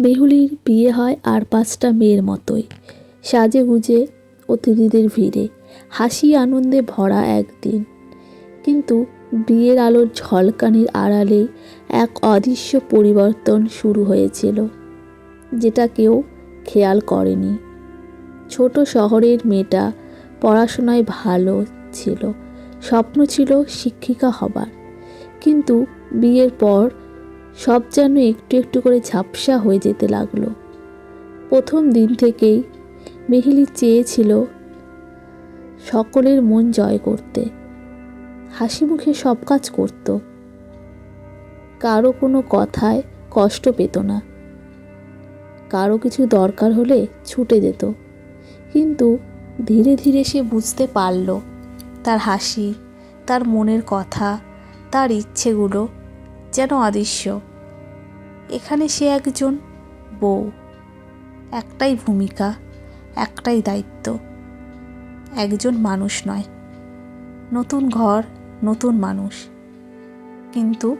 বেহুলির বিয়ে হয় আর পাঁচটা মেয়ের মতোই। সাজে গুজে অতিথিদের ভিড়ে, হাসি আনন্দে ভরা একদিন। কিন্তু বিয়ের আলোর ঝলকানির আড়ালে এক অদৃশ্য পরিবর্তন শুরু হয়েছিল, যেটা কেউ খেয়াল করেনি। ছোট শহরের মেয়েটা পড়াশোনায় ভালো ছিল, স্বপ্ন ছিল শিক্ষিকা হবার। কিন্তু বিয়ের পর সব যেন একটু একটু করে ঝাপসা হয়ে যেতে লাগল। প্রথম দিন থেকেই মেহিলি চেয়েছিল সকলের মন জয় করতে। হাসি মুখে সব কাজ করত। কারও কোনো কথায় কষ্ট পেত না। কারও কিছু দরকার হলে ছুটে যেত। কিন্তু ধীরে ধীরে সে বুঝতে পারল, তার হাসি, তার মনের কথা, তার ইচ্ছেগুলো যেন অদৃশ্য এখানে সে একজন বউ। একটাই ভূমিকা, একটাই দায়িত্ব। একজন মানুষ নয়। নতুন ঘর, নতুন মানুষ। কিন্তু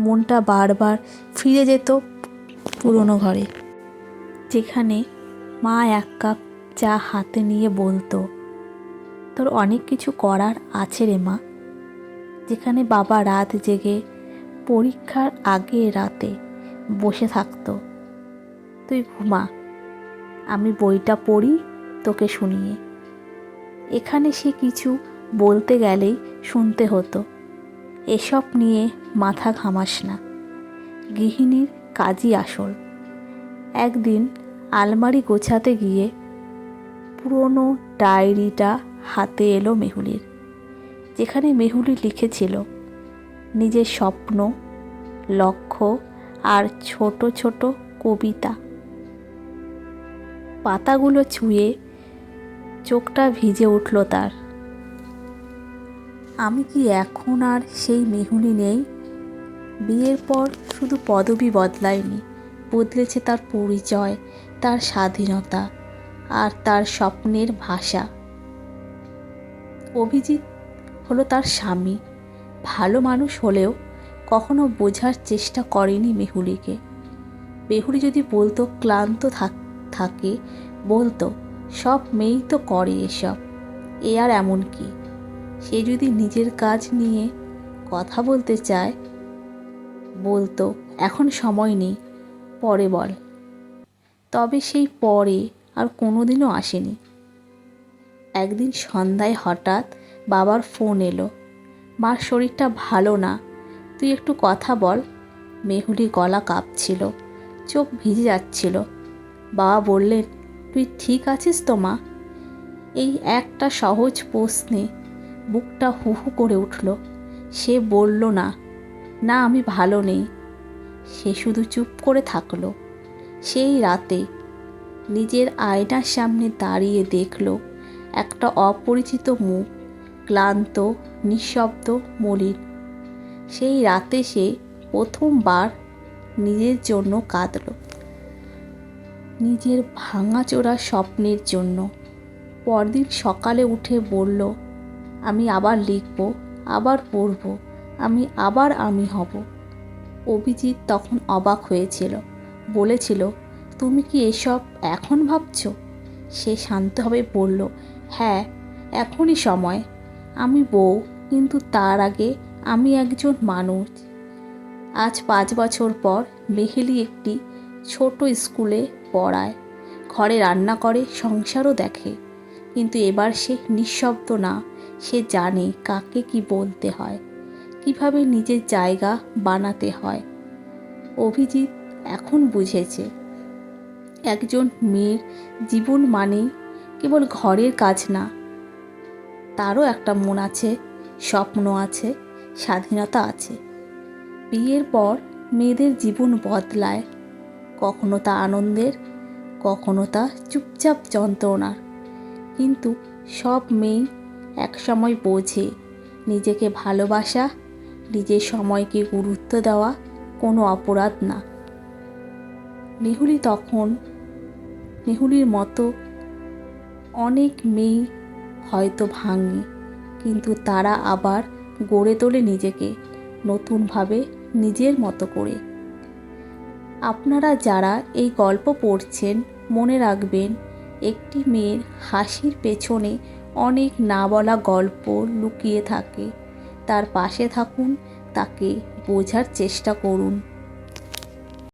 মনটা বারবার ফিরে যেত পুরনো ঘরে, যেখানে মা এক কাপ চা হাতে নিয়ে বলতো, তোর অনেক কিছু করার আছে রে মা। যেখানে বাবা রাত জেগে পরীক্ষার আগে রাতে বসে থাকতো। তুই ঘুমা, আমি বইটা পড়ি তোকে শুনিয়ে। এখানে সে কিছু বলতে গেলেই শুনতে হতো। এসব নিয়ে মাথা ঘামাস না, গৃহিণীর কাজই আসল। একদিন আলমারি গোছাতে গিয়ে পুরনো ডায়েরিটা হাতে এলো মেহুলির, যেখানে মেহুলি লিখেছিল নিজের স্বপ্ন, লক্ষ্য আর ছোট ছোট কবিতা। পাতাগুলো ছুঁয়ে চোখটা ভিজে উঠল তার। আমি কি এখন আর সেই মেহুলি নেই? বিয়ের পর শুধু পদবি বদলায়নি, বদলেছে তার পরিচয়, তার স্বাধীনতা আর তার স্বপ্নের ভাষা। অভিজিৎ হলো তার স্বামী। ভালো মানুষ হলেও কখনো বোঝার চেষ্টা করেনি মেহুলিকে। বেহুলি যদি বলতো, ক্লান্ত থাকে, বলতো, সব মেয়েই তো করে এসব, এ আর এমন কি? সে যদি নিজের কাজ নিয়ে কথা বলতে চায়, বলতো, এখন সময় নেই, পরে বল। তবে সেই পরে আর কোনোদিনও আসেনি। একদিন সন্ধ্যায় হঠাৎ বাবার ফোন এলো। মার শরীরটা ভালো না। তুই একটু কথা বল। মেহুলি গলা কাঁপছিল। চোখ ভিজে যাচ্ছিল। বাবা বললেন, তুই ঠিক আছিস তো, মা? এই একটা সহজ প্রশ্নে বুকটা হু হু করে উঠল। সে বলল, না না, আমি ভালো নেই। সে শুধু চুপ করে থাকল। সেই রাতে নিজের আয়নার সামনে দাঁড়িয়ে দেখল একটা অপরিচিত মুখ ক্লান্ত, নিঃশব্দ মলিন। সেই রাতে সে প্রথমবার নিজের জন্য কাঁদল। নিজের ভাঙাচোরা স্বপ্নের জন্য। পরদিন সকালে উঠে বলল, আমি আবার লিখব, আবার পড়ব, আমি আবার আমি হব। অভিজিৎ তখন অবাক হয়েছিল। বলেছিল, তুমি কি এসব এখন ভাবছ? সে শান্তভাবে বলল হ্যাঁ এখনই সময়। আমি বউ, কিন্তু তার আগে আমি একজন মানুষ। আজ পাঁচ বছর পর মেহেলি একটি ছোট স্কুলে পড়ায়। ঘরে রান্না করে, সংসারও দেখে। কিন্তু এবার সে নিঃশব্দ না। সে জানে কাকে কি বলতে হয়, কীভাবে নিজের জায়গা বানাতে হয়। অভিজিৎ এখন বুঝেছে, একজন মেয়ের জীবন মানে কেবল ঘরের কাজ না তারও একটা মন আছে, স্বপ্ন আছে, স্বাধীনতা আছে। বিয়ের পর মেয়েদের জীবন বদলায়। কখনো তা আনন্দের, কখনো তা চুপচাপ যন্ত্রণার। কিন্তু সব মেয়ে একসময় বোঝে, নিজেকে ভালোবাসা, নিজের সময়কে গুরুত্ব দেওয়া কোনো অপরাধ না। মেহুলি তখন, মেহুলির মতো অনেক মেয়ে হয়তো ভাঙে। কিন্তু তারা আবার গড়ে তোলে নিজেকে নতুনভাবে নিজের মতো করে। আপনারা যারা এই গল্প পড়ছেন, মনে রাখবেন, একটি মেয়ের হাসির পেছনে অনেক না বলা গল্প লুকিয়ে থাকে। তার পাশে থাকুন, তাকে বোঝার চেষ্টা করুন।